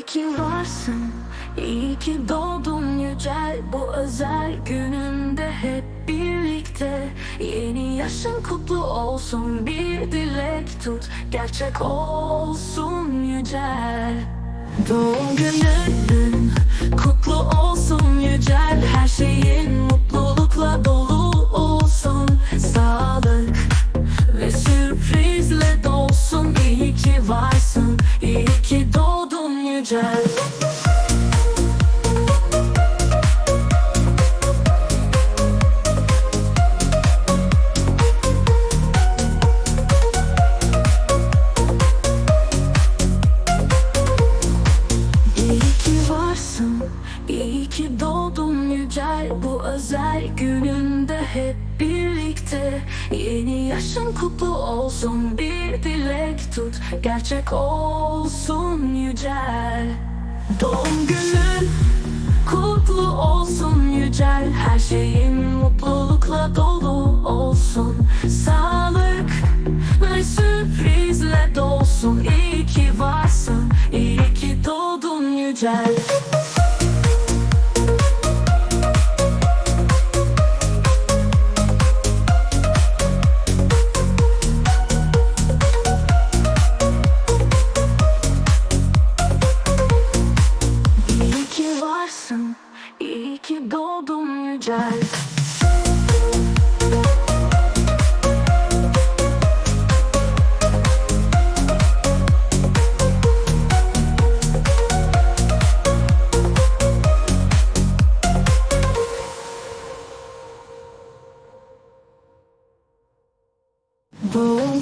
İyi ki varsın, iyi ki doğdun yücel. Bu özel gününde hep birlikte. Yeni yaşın kutlu olsun. Bir dilek tut. Gerçek olsun yücel. Doğum günün iyi ki doğdun yücel. Bu özel gününde hep birlikte. Yeni yaşın kutlu olsun bir dilek tut. Gerçek olsun yücel. Doğum günün kutlu olsun yücel. Her şeyin mutlulukla dolu olsun. Sağlık ve sürprizle dolsun. İyi ki varsın, iyi ki doğdun yücel yaşasın İyi ki doğdum yücel. Doğum